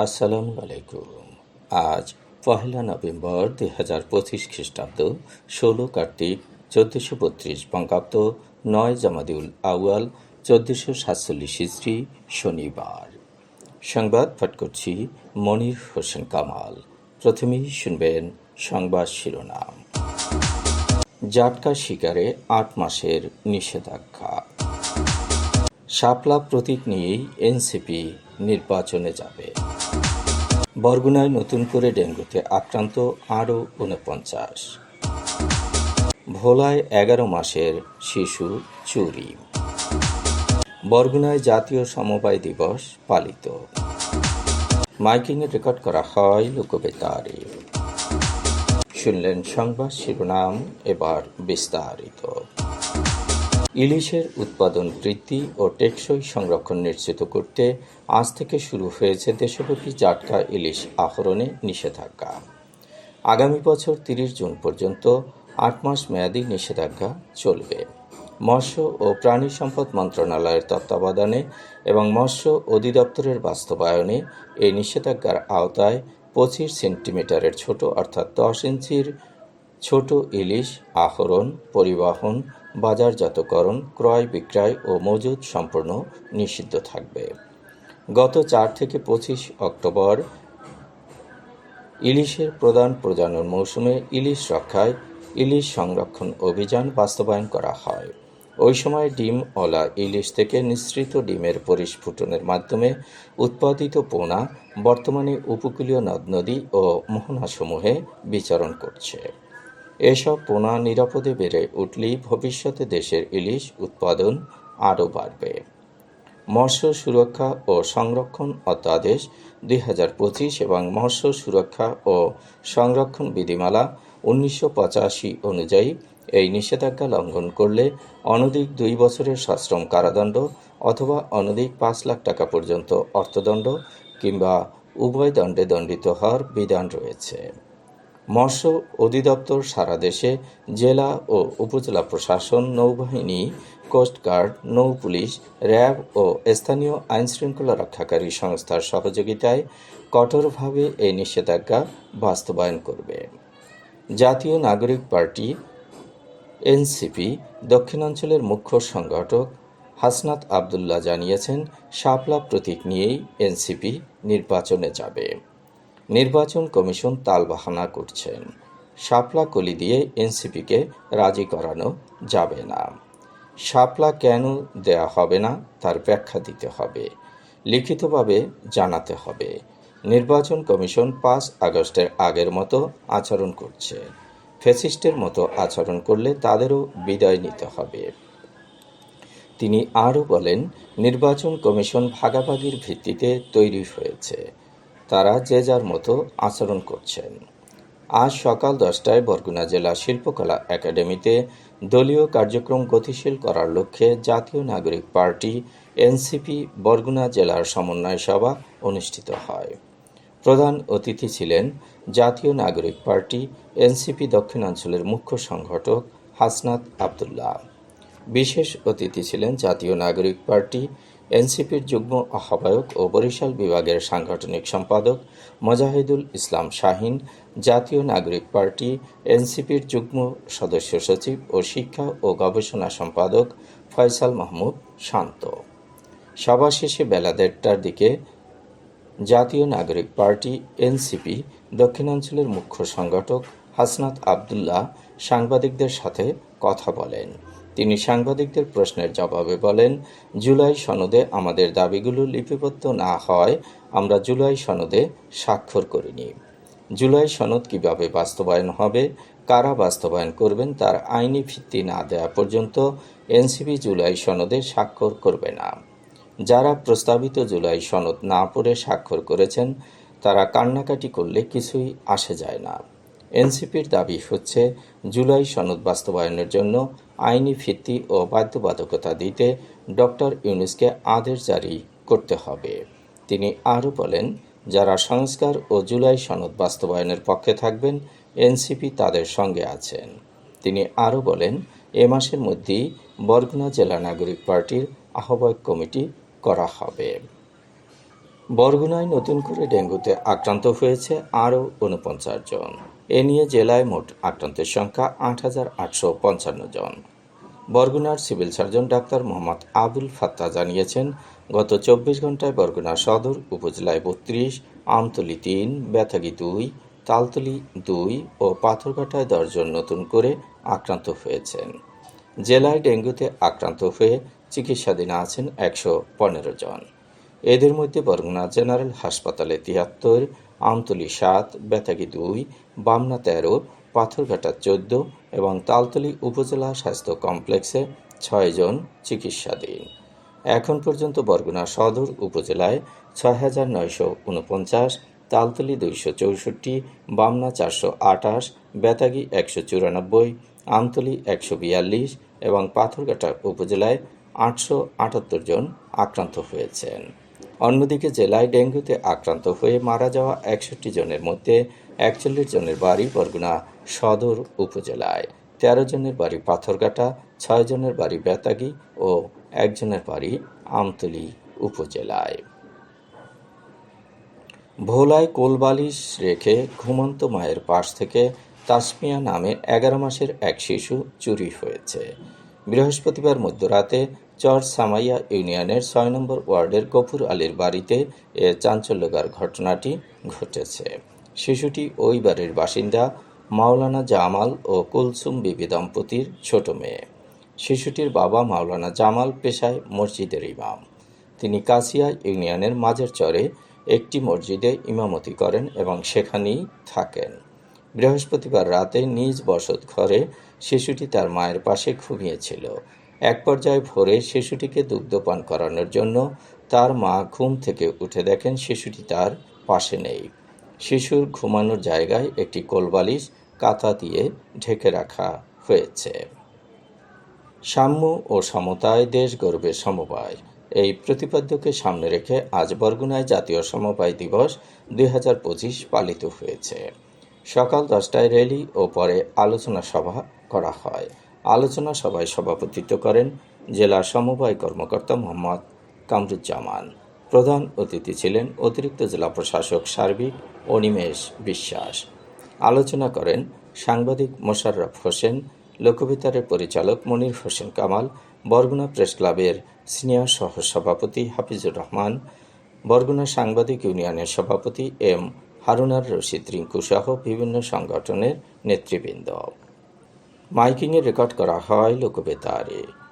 আসসালামু আলাইকুম। আজ পহেলা নভেম্বর দুই হাজার পঁচিশ খ্রিস্টাব্দ, ষোলো কার্তিক, চোদ্দোশো বত্রিশ বঙ্গাব্দ, নয় জামাদিউল আউয়াল, চোদ্দোশো সাতচল্লিশ হিজড়ি শনিবার। সংবাদ পাঠ করছি মনির হোসেন কামাল। প্রথমেই শুনবেন সংবাদ শিরোনাম। জাটকা শিকারে আট মাসের নিষেধাজ্ঞা। শাপলা প্রতীক নিয়েই এনসিপি নির্বাচনে যাবে। বরগুনায় নতুন করে ডেঙ্গুতে আক্রান্ত আরও উনপঞ্চাশ। ভোলায় এগারো মাসের শিশু চুরি। বরগুনায় জাতীয় সমবায় দিবস পালিত। মাইকিংয়ে রেকর্ড করা হয় লোকবেতারে। শুনলেন সংবাদ শিরোনাম এবার বিস্তারিত। ইলিশের উৎপাদন বৃদ্ধি ও টেকসই সংরক্ষণ নিশ্চিত করতে আজ থেকে শুরু হয়েছে দেশব্যাপী জাটকা ইলিশ আহরণে নিষেধাজ্ঞা। আগামী বছর তিরিশ জুন পর্যন্ত আট মাস মেয়াদী নিষেধাজ্ঞা চলবে। মৎস্য ও প্রাণী সম্পদ মন্ত্রণালয়ের তত্ত্বাবধানে এবং মৎস্য অধিদপ্তরের বাস্তবায়নে এই নিষেধাজ্ঞার আওতায় পঁচিশ সেন্টিমিটারের ছোট অর্থাৎ দশ ইঞ্চির ছোট ইলিশ আহরণ, পরিবহন বাজারজাতকরণ ক্রয় বিক্রয় ও মজুদ সম্পূর্ণ নিষিদ্ধ থাকবে। গত চার থেকে পঁচিশ অক্টোবর ইলিশের প্রধান প্রজনন মৌসুমে ইলিশ রক্ষায় ইলিশ সংরক্ষণ অভিযান বাস্তবায়ন করা হয়। ওই সময় ডিম ওলা ইলিশ থেকে নিঃসৃত ডিমের পরিস্ফুটনের মাধ্যমে উৎপাদিত পোনা বর্তমানে উপকূলীয় নদ নদী ও মোহনাসমূহে বিচরণ করছে। এসব পোনা নিরাপদে বেড়ে উঠলেই ভবিষ্যতে দেশের ইলিশ উৎপাদন আরও বাড়বে। মৎস্য সুরক্ষা ও সংরক্ষণ অধ্যাদেশ দুই হাজার পঁচিশ এবং মৎস্য সুরক্ষা ও সংরক্ষণ বিধিমালা উনিশশো পঁচাশি অনুযায়ী এই নিষেধাজ্ঞা লঙ্ঘন করলে অনধিক দুই বছরের সশ্রম কারাদণ্ড অথবা অনধিক পাঁচ লাখ টাকা পর্যন্ত অর্থদণ্ড কিংবা উভয় দণ্ডে দণ্ডিত হওয়ার বিধান রয়েছে। মৎস্য অধিদপ্তর সারা দেশে জেলা ও উপজেলা প্রশাসন, নৌবাহিনী কোস্টগার্ড নৌ পুলিশ, র্যাব ও স্থানীয় আইনশৃঙ্খলা রক্ষাকারী সংস্থার সহযোগিতায় কঠোরভাবে এই নিষেধাজ্ঞা বাস্তবায়ন করবে। জাতীয় নাগরিক পার্টি, এনসিপি, দক্ষিণাঞ্চলের মুখ্য সংগঠক হাসনাত আবদুল্লাহ জানিয়েছেন, শাপলা প্রতীক নিয়েই এনসিপি নির্বাচনে যাবে। নির্বাচন কমিশন তালবাহানা করছেন। শাপলা কলি দিয়ে এনসিপিকে রাজি করানো যাবে না। শাপলা কেন দেয়া হবে না তার ব্যাখ্যা দিতে হবে। লিখিতভাবে জানাতে হবে। নির্বাচন কমিশন পাঁচ আগস্টের আগের মতো আচরণ করছে। ফেসিস্টের মতো আচরণ করলে তাদেরও বিদায় নিতে হবে। তিনি আরও বলেন, নির্বাচন কমিশন ভাগাভাগির ভিত্তিতে তৈরি হয়েছে। তারা যে যার মতো আচরণ করছেন। আজ সকাল দশটায় বরগুনা জেলা শিল্পকলা একাডেমিতে দলীয় কার্যক্রম গতিশীল করার লক্ষ্যে জাতীয় নাগরিক পার্টি, এনসিপি, বরগুনা জেলার সমন্বয় সভা অনুষ্ঠিত হয়। প্রধান অতিথি ছিলেন জাতীয় নাগরিক পার্টি, এনসিপি দক্ষিণাঞ্চলের মুখ্য সংগঠক হাসনাত আবদুল্লাহ। বিশেষ অতিথি ছিলেন জাতীয় নাগরিক পার্টি এনসিপির যুগ্ম আহ্বায়ক ও বরিশাল বিভাগের সাংগঠনিক সম্পাদক মজাহিদুল ইসলাম শাহিন, জাতীয় নাগরিক পার্টি, এনসিপির যুগ্ম সদস্য সচিব ও শিক্ষা ও গবেষণা সম্পাদক ফয়সাল মাহমুদ শান্ত। সভা শেষে বেলা দেড়টার দিকে জাতীয় নাগরিক পার্টি, এনসিপি, দক্ষিণাঞ্চলের মুখ্য সংগঠক হাসনাত আবদুল্লাহ সাংবাদিকদের সাথে কথা বলেন। তিনি সাংবাদিকদের প্রশ্নের জবাবে বলেন, জুলাই সনদে আমাদের দাবিগুলো লিপিবদ্ধ না হয়, আমরা জুলাই সনদে স্বাক্ষর করিনি। জুলাই সনদ কীভাবে বাস্তবায়ন হবে, কারা বাস্তবায়ন করবেন তার আইনি ভিত্তি না দেওয়া পর্যন্ত এনসিপি জুলাই সনদে স্বাক্ষর করবে না। যারা প্রস্তাবিত জুলাই সনদ না পড়ে স্বাক্ষর করেছেন, তারা কান্নাকাটি করলে কিছুই আসে যায় না। এনসিপির দাবি হচ্ছে, জুলাই সনদ বাস্তবায়নের জন্য আইনি ভিত্তি ও বাধ্যবাধকতা দিতে ডক্টর ইউনুসকে আদেশ জারি করতে হবে। তিনি আরও বলেন, যারা সংস্কার ও জুলাই সনদ বাস্তবায়নের পক্ষে থাকবেন, এনসিপি তাদের সঙ্গে আছেন। তিনি আরও বলেন, এ মাসের মধ্যেই বরগুনা জেলা নাগরিক পার্টির আহ্বায়ক কমিটি করা হবে। বরগুনায় নতুন করে ডেঙ্গুতে আক্রান্ত হয়েছে আরও উনপঞ্চাশ জন। এ নিয়ে জেলায় মোট আক্রান্তের সংখ্যা আট হাজার আটশো পঞ্চান্ন জন। বরগুনার civil surgeon doctor Mohammad Abul Fatta জানিয়েছেন, গত চব্বিশ ঘন্টায় বরগুনা সদর উপজেলায় বত্রিশ, আমতলি তিন, বেতাগি দুই, তালতলি দুই ও পাথরঘাটায় দশজন নতুন করে আক্রান্ত হয়েছেন। জেলায় ডেঙ্গুতে আক্রান্ত হয়ে চিকিৎসাধীন আছেন একশো পনেরো জন। এদের মধ্যে বরগুনা জেনারেল হাসপাতালে তিয়াত্তর, আমতলি সাত, বেতাগি দুই, বামনা তেরো পাথরঘাটা চোদ্দ এবং তালতলি উপজেলা স্বাস্থ্য কমপ্লেক্সে ছয়জন চিকিৎসাধীন। এখন পর্যন্ত বরগুনা সদর উপজেলায় ছয় হাজার নয়শো উনপঞ্চাশ, তালতলি দুইশো চৌষট্টি, বামনা চারশো আটাশ, বেতাগি একশো চুরানব্বই, আমতলি একশো বিয়াল্লিশ এবং পাথরঘাটা উপজেলায় আটশো আটাত্তর জন আক্রান্ত হয়েছেন। অন্যদিকে জেলায় ডেঙ্গুতে আক্রান্ত হয়ে মারা যাওয়া একষট্টি জনের মধ্যে একচল্লিশ জনের বাড়ি বরগুনা সদর উপজেলায়, তেরো জনের বাড়ি পাথরঘাটা, ছয় জনের বাড়ি বেতাগি ও একজনের বাড়ি আমতলি উপজেলায়। ভোলায় কোলবালিশ রেখে ঘুমন্ত মায়ের পাশ থেকে তাসমিয়া নামে এগারো মাসের এক শিশু চুরি হয়েছে। বৃহস্পতিবার মধ্যরাতে চর সামাইয়া ইউনিয়নের ছয় নম্বর ওয়ার্ডের গফুর আলীর বাড়িতে এ চাঞ্চল্যকর ঘটনাটি ঘটেছে। শিশুটি ওই বাড়ির বাসিন্দা, মাওলানা জামাল ও কুলসুম বিবি দম্পতির ছোট মেয়ে। শিশুটির বাবা মাওলানা জামাল পেশায় মসজিদের ইমাম। তিনি কাসিয়া ইউনিয়নের মাঝের চরে একটি মসজিদে ইমামতি করেন এবং সেখানেই থাকেন। বৃহস্পতিবার রাতে নিজ বসত ঘরে শিশুটি তার মায়ের পাশে ঘুমিয়েছিল। এক পর্যায়ে ভোরে শিশুটিকে দুগ্ধপান করানোর জন্য তার মা ঘুম থেকে উঠে দেখেন শিশুটি তার পাশে নেই। শিশুর ঘুমানোর জায়গায় একটি কোলবালিশ কাঁথা দিয়ে ঢেকে রাখা হয়েছে। সাম্য ও সমতায় দেশ গর্বে সমবায়। এই প্রতিপাদ্যকে সামনে রেখে আজ বরগুনায় জাতীয় সমবায় দিবস দুই হাজার পঁচিশ পালিত হয়েছে। সকাল দশটায় র্যালি ও পরে আলোচনা সভা করা হয়। আলোচনা সভায় সভাপতিত্ব করেন জেলা সমবায় কর্মকর্তা মোহাম্মদ কামরুজ্জামান। প্রধান অতিথি ছিলেন অতিরিক্ত জেলা প্রশাসক সার্বিক অনিমেষ বিশ্বাস। আলোচনা করেন সাংবাদিক মোশাররফ হোসেন লোকবিতারের পরিচালক মনির হোসেন কামাল, বরগুনা প্রেস ক্লাবের সিনিয়র সহ সভাপতি হাফিজুর রহমান, বরগুনা সাংবাদিক ইউনিয়নের সভাপতি এম হারুনার রশিদ রিঙ্কু সহ বিভিন্ন সংগঠনের নেতৃবৃন্দ। মাইকিংয়ে রেকর্ড করা হয় লোকবেতারে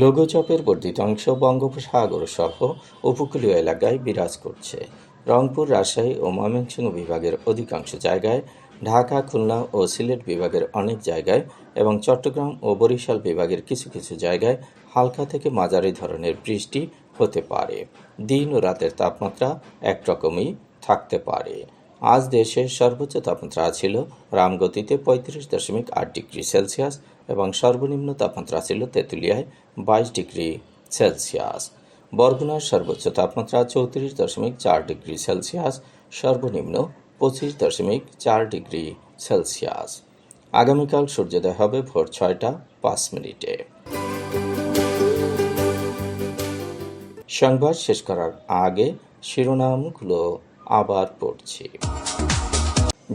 লঘুচাপের বর্ধিত অংশ বঙ্গোপসাগর সহ উপকূলীয় এলাকায় বিরাজ করছে। রংপুর, রাজশাহী ও ময়মনসিংহ বিভাগের অধিকাংশ জায়গায়, ঢাকা, খুলনা ও সিলেট বিভাগের অনেক জায়গায় এবং চট্টগ্রাম ও বরিশাল বিভাগের কিছু কিছু জায়গায় হালকা থেকে মাঝারি ধরনের বৃষ্টি হতে পারে। দিন ও রাতের তাপমাত্রা একরকমই থাকতে পারে। আজ দেশের সর্বোচ্চ তাপমাত্রা ছিল রামগতিতে পঁয়ত্রিশ দশমিক আট ডিগ্রি সেলসিয়াস। এবং সর্বনিম্ন তাপমাত্রা ছিল তেঁতুলিয়ায় বাইশ ডিগ্রি সেলসিয়াস। বরগুনার সর্বোচ্চ তাপমাত্রা চৌত্রিশ দশমিক চার ডিগ্রি সেলসিয়াস, সর্বনিম্ন পঁচিশ দশমিক চার ডিগ্রি সেলসিয়াস। আগামীকাল সূর্যোদয় হবে ভোর ছয়টা পাঁচ মিনিটে। সংবাদ শেষ করার আগে শিরোনামগুলো আবার পড়ছি।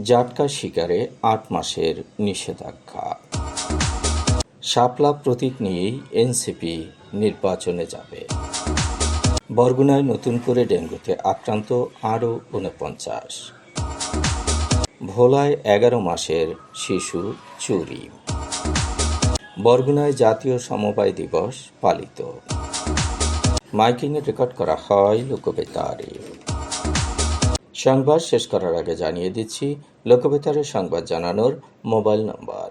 জাটকা শিকারে আট মাসের নিষেধাজ্ঞা। শাপলা প্রতীক নিয়েই এনসিপি নির্বাচনে যাবে। বরগুনায় নতুন করে ডেঙ্গুতে আক্রান্ত আরও উনপঞ্চাশ ভোলায় এগারো মাসের শিশু চুরি। বরগুনায় জাতীয় সমবায় দিবস পালিত। মাইকিংয়ে রেকর্ড করা হয় লোকবেতারে। সংবাদ শেষ করার আগে জানিয়ে দিচ্ছি লোকবেতারের সংবাদ জানানোর মোবাইল নম্বর।